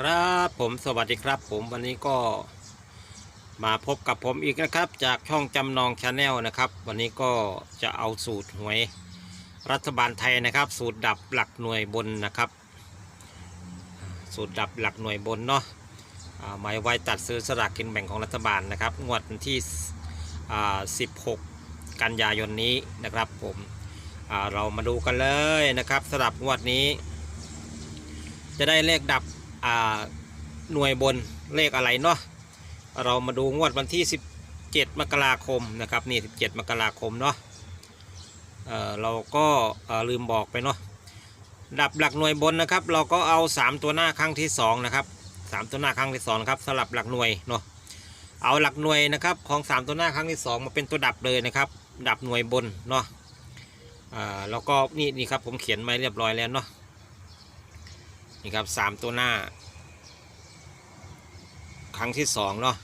ครับผมสวัสดีครับ ผมวันนี้ก็มาพบกับผมอีกนะครับ จากช่องจำนองชาแนลนะครับ วันนี้ก็จะเอาสูตรหวยรัฐบาลไทยนะครับ สูตรดับหลักหน่วยบนนะครับ สูตรดับหลักหน่วยบนเนาะหมายไว้ตัดซื้อสลากกินแบ่งของรัฐบาลนะครับ งวดที่ 16 กันยายนนี้นะครับผมเรามาดูกันเลยนะครับสำหรับงวดนี้ จะได้เลขดับ หน่วยบนเลขอะไรเนาะเรามาดูงวดวันที่ 17 มกราคมนะครับนี่ 17 มกราคมเนาะเเราก็ลืมบอกไปเนาะดับหลักหน่วยบนนะครับ เราก็เอา 3 ตัวหน้าครั้งที่2นะครับ3ตัวหน้าครั้งที่2ครับสลับหลักหน่วยเนาะเอาหลักหน่วยนะครับของ 3 ตัวหน้าครั้งที่ 2 มาเป็นตัวดับเลยนะครับ ดับหน่วยบนเนาะอ่าแล้วก็นี่นี่ครับผมเขียนมาเรียบร้อยแล้วเนาะ นี่ครับสามตัวหน้า ครั้งที่สองเนาะ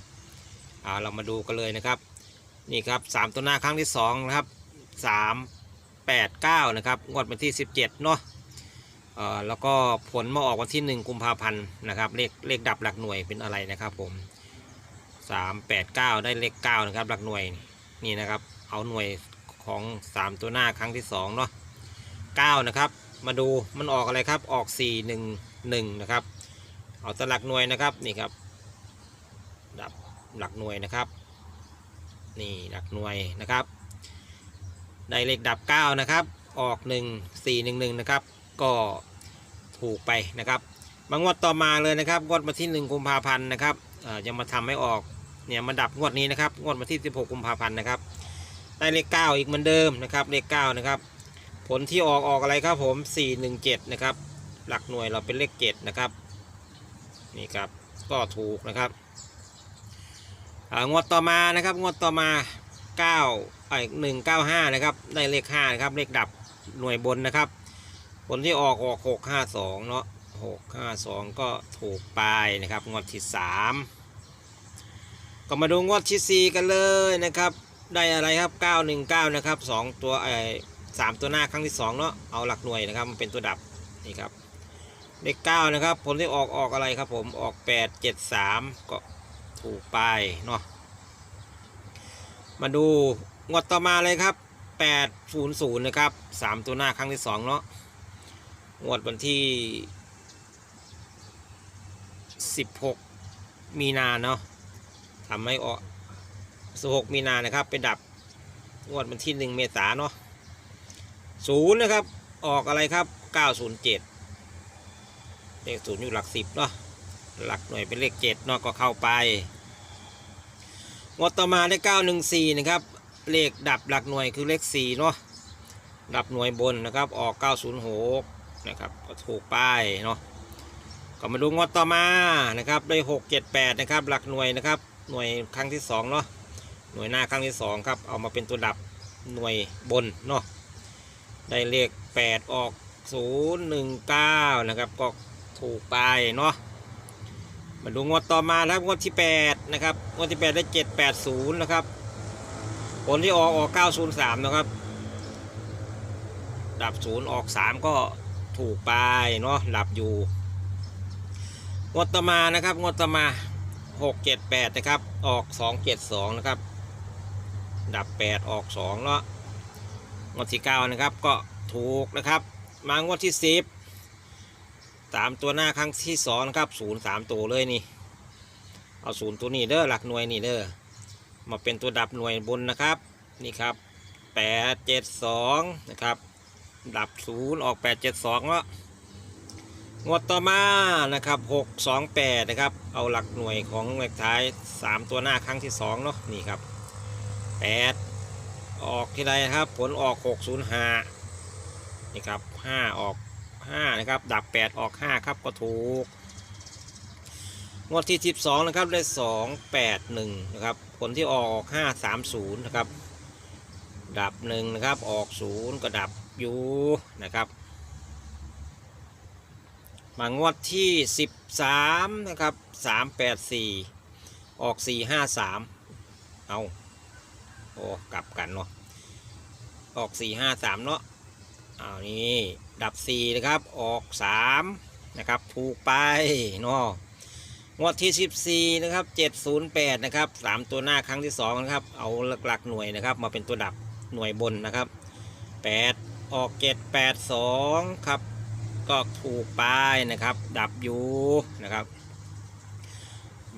อ่าเรามาดูกันเลยนะครับนี่ครับสามตัวหน้าครั้งที่สองนะครับสามแปดเก้านะครับงวดวันที่สิบเจ็ดเนาะเอ่อแล้วก็ผลมาออกวันที่หนึ่งกุมภาพันธ์นะครับเลขเลขดับหลักหน่วยเป็นอะไรนะครับผมสามแปดเก้าได้เลขเก้านะครับหลักหน่วยนี่นะครับเอาหน่วยของสามตัวหน้าครั้งที่สองเนาะเก้านะครับ มาดูมันออกอะไรครับออก 4 1 1 นะครับ เอาตลักหน่วยนะครับนี่ครับดับหลักหน่วยนะครับนี่หลักหน่วยนะครับ ได้เลขดับ 9 นะครับ ออก 1 4 1 1 นะครับ ก็ถูกไปนะครับมางวดต่อมาเลยนะครับงวดมาที่1กุมภาพันธ์นะครับเออยังมาทำให้ออกเนี่ยมาดับงวดนี้นะครับงวดมาที่ 16กุมภาพันธ์นะครับได้เลข 9 อีกเหมือนเดิมนะครับเลข9นะครับ ผลที่ออกออกอะไรครับผม 417 นะครับ หลักหน่วยเราเป็นเลข7นะครับ นี่ครับ ก็ถูกนะครับอ่างวดต่อมานะครับ งวดต่อมา9ไอ้195นะครับ ได้เลข5นะครับ เลขดับหน่วยบนนะครับ ผลที่ออกออก652เนาะ652ก็ถูกไปนะครับ งวดที่3ก็มาดูงวดที่4กันเลยนะครับ ได้อะไรครับ919นะครับ2ตัวไอ้ สามตัวหน้าครั้งที่สองเนาะเอาหลักหน่วยนะครับมันเป็นตัวดับนี่ครับเลขเก้านะครับผลที่ออกออกอะไรครับ ผมออกแปดเจ็ดสามก็ถูกไปเนาะมาดูงวดต่อมาเลยครับแปดศูนย์ศูนย์นะครับสามตัวหน้าครั้งที่สองเนาะงวดวันที่สิบหกมีนาเนาะทำให้ออกสิบหกมีนานะครับเป็นดับงวดวันที่หนึ่งเมษาเนาะ ศูนย์นะครับ ออกอะไรครับ 907 เลขศูนย์อยู่หลักสิบเนาะหลักหน่วยเป็นเลขเจ็ดเนาะก็เข้าไปงวดต่อมาได้914 นะครับ เลขดับหลักหน่วยคือเลข4เนาะดับหน่วยบนนะครับออก 906 นะครับก็ถูกไปเนาะก็มาดูงวดต่อมานะครับได้ 678 นะครับ หลักหน่วยนะครับ หน่วยครั้งที่2เนาะหน่วยหน้าครั้งที่2ครับเอามาเป็นตัวดับหน่วยบนเนาะ ได้เลข8ออก019นะครับ ก็ถูกไปเนาะมาดูงวดต่อมานะครับงวดที่8นะครับงวดที่8ได้780นะครับ ผลที่ออกออก903นะครับ ดับ0ออก3ก็ถูกไปเนาะดับอยู่งวดต่อมานะครับงวดต่อมา678นะครับ ออก272นะครับ ดับ8ออก2เนาะ งวดที่เก้านะครับก็ถูกนะครับ มางวดที่สิบสามตัวหน้าครั้งที่สองนะครับศูนย์สามตัวเลยนี่ เอาศูนย์ตัวนี้เด้อหลักหน่วยนี่เด้อมาเป็นตัวดับหน่วยบนนะครับนี่ครับแปดเจ็ดสองนะครับดับศูนย์ออกแปดเจ็ดสองแล้วงวดต่อมานะครับหกสองแปดนะครับ เอาหลักหน่วยของเลขท้ายสามตัวหน้าครั้งที่สองเนาะนี่ครับแปด ออกที่ใดครับ ผลออก605นี่ครับ5ออก5นะครับ ดับ8ออก5ครับก็ถูก งวดที่12นะครับได้281นะครับ ผลที่ออก530นะครับ ดับ1นะครับออก0ก็ดับอยู่นะครับมางวดที่ 13 นะครับ 384 ออก 453 เอา โอ้กลับกันเนาะออกสี่ห้าสามเนาะเอานี่ดับสี่นะครับออกสามนะครับถูกไปเนาะงวดที่ 14 นะครับ 708 นะครับสามตัวหน้าครั้งที่ 2 นะครับ เอาหลักๆหน่วยนะครับ มาเป็นตัวดับหน่วยบนนะครับ 8 ออก 782 ครับ ก็ถูกไปนะครับ ดับอยู่นะครับ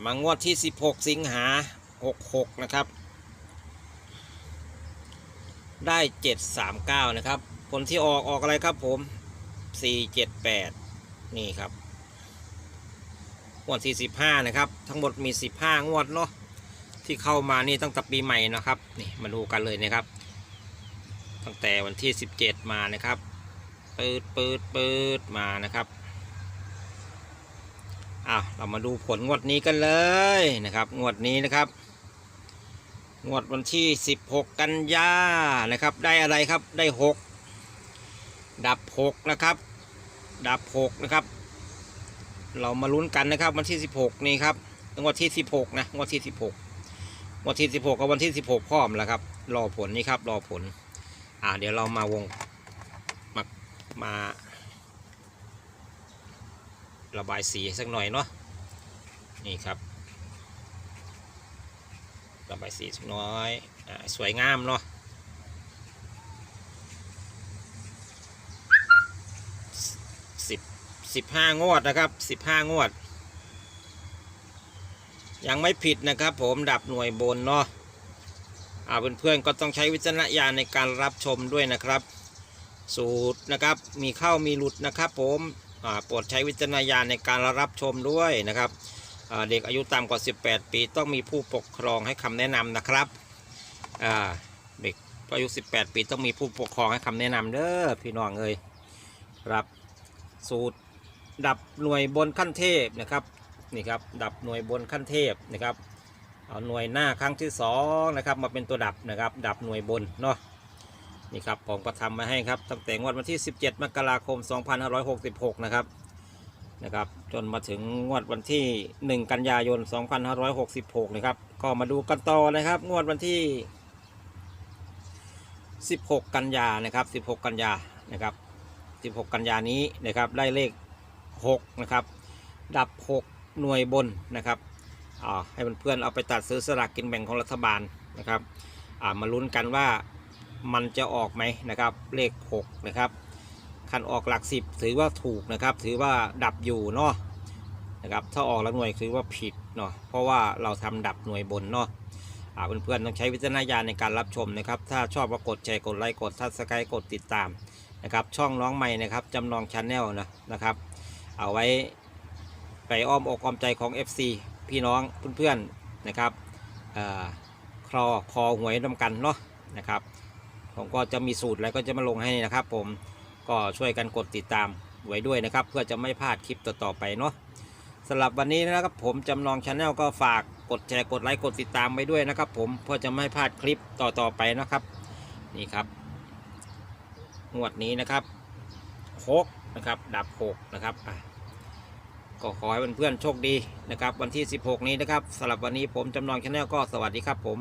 มางวดที่ 16 สิงหา 66 นะครับ ได้739นะครับ ผลที่ออกออกอะไรครับผม478นี่ครับงวดที่15นะครับ ทั้งหมดมี15งวดเนาะที่เข้ามานี่ตั้งแต่ปีใหม่นะครับนี่มาดูกันเลยนะครับ ตั้งแต่วันที่17มานะครับปืดปืดปืดมานะครับอะเรามาดูผลงวดนี้กันเลยนะครับ งวดนี้นะครับ งวดวันที่ 16 กันยานะครับ ได้อะไรครับได้ 6 ดับ 6 นะครับ ดับ 6 นะครับ เรามาลุ้นกันนะครับ วันที่ 16 นี่ครับงวดที่ 16 นะงวดที่ 16งวดที่ 16 กับวันที่ 16 พร้อมแล้วครับ รอผลนี่ครับรอผล อ่าเดี๋ยวเรามาวงมามา ระบายสีสักหน่อยเนาะนี่ครับ ระบายสีสักน้อยอสวยงามเนาะสิบสิบห้างวดนะครับสิบห้างวด ยังไม่ผิดนะครับ ผมดับหน่วยบนเนาะอ่าเพื่อนๆก็ต้องใช้วิจารณญาณในการรับชมด้วยนะครับ สูตรนะครับมีเข้ามีหลุดนะครับ ผมโปรดใช้วิจารณญาณในการรับชมด้วยนะครับ เด็กอายุต่ำกว่า 18 ปี ต้องมีผู้ปกครองให้คำแนะนำนะครับเด็กอายุ 18 ปีต้องมีผู้ปกครองให้คำแนะนำเด้อพี่น้องเอ้ยครับสูตรดับหน่วยบนขั้นเทพนะครับนี่ครับดับหน่วยบนขั้นเทพนะครับเอาหน่วยหน้าครั้งที่สองนะครับมาเป็นตัวดับนะครับ ดับหน่วยบนเนาะนี่ครับผมก็ทำมาให้ครับตั้งแต่งวดวันที่ 17 มกราคม 2566 นะครับ นะครับ จนมาถึงงวดวันที่ 1 กันยายน 2566 นะครับ ก็มาดูกันต่อนะครับ งวดวันที่ 16 กันยานะครับ 16 กันยานะครับ 16 กันยานี้นะครับได้เลข 6 นะครับ ดับ 6 หน่วยบนนะครับอ่าให้เพื่อนๆเอาไปตัดซื้อสลากกินแบ่งของรัฐบาลนะครับอ่ามาลุ้นกันว่ามันจะออกไหมนะครับเลข 6 นะครับ คันออกหลัก10ถือว่าถูกนะครับ ถือว่าดับอยู่เนาะนะครับถ้าออกหลักหน่วยถือว่าผิดเนาะเพราะว่าเราทำดับหน่วยบนเนาะเพื่อนๆต้องใช้วิจารณญาณในการรับชมนะครับ ถ้าชอบก็กดแชร์กดไลค์กดทับสไครต์กดติดตามนะครับ ช่องน้องใหม่นะครับจำลองชาแนลนะนะครับ เอาไว้ไปอ้อมอกอ้อมใจของ FC พี่น้องเพื่อนๆนะครับคลอคอหวยนำกันเนาะนะครับผมก็จะมีสูตรอะไรก็จะมาลงให้นะครับผม ก็ช่วยกันกดติดตามไว้ด้วยนะครับ เพื่อจะไม่พลาดคลิปต่อๆไปเนาะสำหรับวันนี้นะครับผมจำลองชาแนลก็ฝากกดแชร์กดไลค์กดติดตามไว้ด้วยนะครับ ผมเพื่อจะไม่พลาดคลิปต่อๆไปนะครับ นี่ครับงวดนี้นะครับโคกนะครับดับโคกนะครับก็ขอให้เพื่อนๆโชคดีนะครับ วันที่ 16 นี้นะครับสำหรับวันนี้ผมจำลองชาแนลก็สวัสดีครับผม